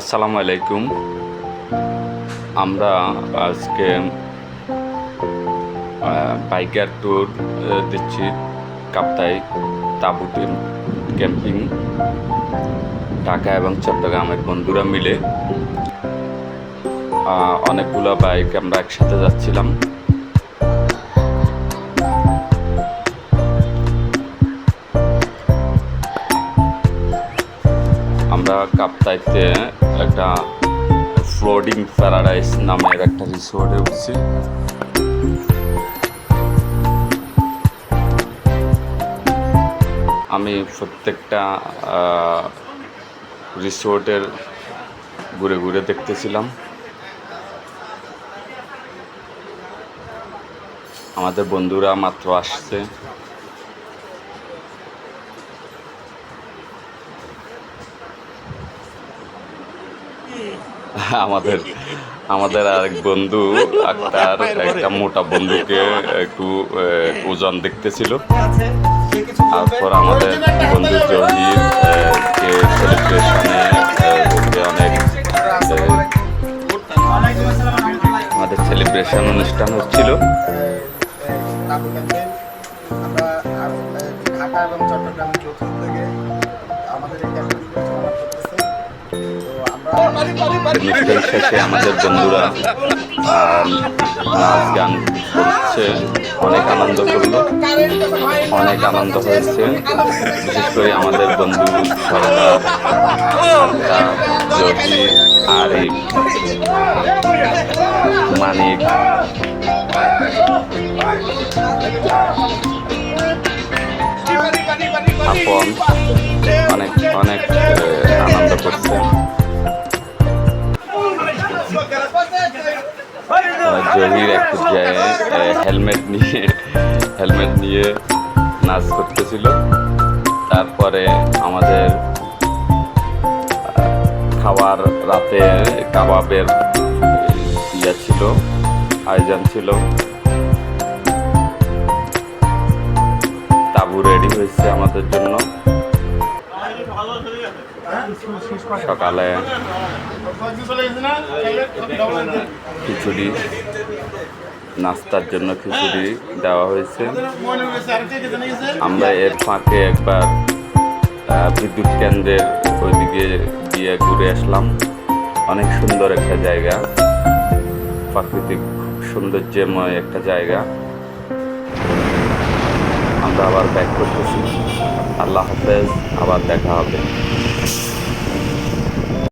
আসসালামু আলাইকুম। আমরা আজকে বাইকার ট্যুর দিচ্ছি কাপ্তাই তাঁবুতে ক্যাম্পিং। ঢাকা এবং চট্টগ্রামের বন্ধুরা মিলে অনেকগুলো বাইক আমরা একসাথে যাচ্ছিলাম। আমরা কাপ্তাইতে একটা ফ্লোডিং প্যারাডাইস নামের একটা রিসোর্টে উঠছি। আমি প্রত্যেকটা রিসোর্টের ঘুরে ঘুরে দেখতেছিলাম। আমাদের বন্ধুরা মাত্র আসছে। আমাদের আমাদের আরেক বন্ধু আক্তার একটা মোটা বন্ধুকে একটু ওজন দেখতেছিল। তারপর আমাদের বন্ধু জহির আহ, সেলিব্রেশনে ওকে অনেক আমাদের সেলিব্রেশন অনুষ্ঠান হচ্ছিল। আমরা আরও, আহ, ঢাকা এবং চট্টগ্রাম যৌথ থেকে আমাদের অনুষ্ঠান শেষে আমাদের বন্ধুরা নাচ গান করছে, অনেক আনন্দ করল, অনেক আনন্দ হয়েছে। বিশেষ করে আমাদের বন্ধু সরকার আরিফ, মানিক। আপন, অনেক অনেক জহির এক জায়গায় হেলমেট নিয়ে হেলমেট নিয়ে নাচ করতেছিল। তারপরে আমাদের খাবার রাতে কাবাবের ইয়ে ছিল আয়োজন ছিল। তাবু রেডি হয়েছে আমাদের জন্য। সকালে খিচুড়ি, নাস্তার জন্য খিচুড়ি দেওয়া হয়েছে। আমরা এর ফাঁকে একবার বিদ্যুৎ কেন্দ্রের ওইদিকে গিয়ে ঘুরে আসলাম। অনেক সুন্দর একটা জায়গা। প্রাকৃতিক সৌন্দর্যময় একটা জায়গা। আমরা আবার ব্যাক করতেছি। আল্লাহ হাফেজ, আবার দেখা হবে। よし!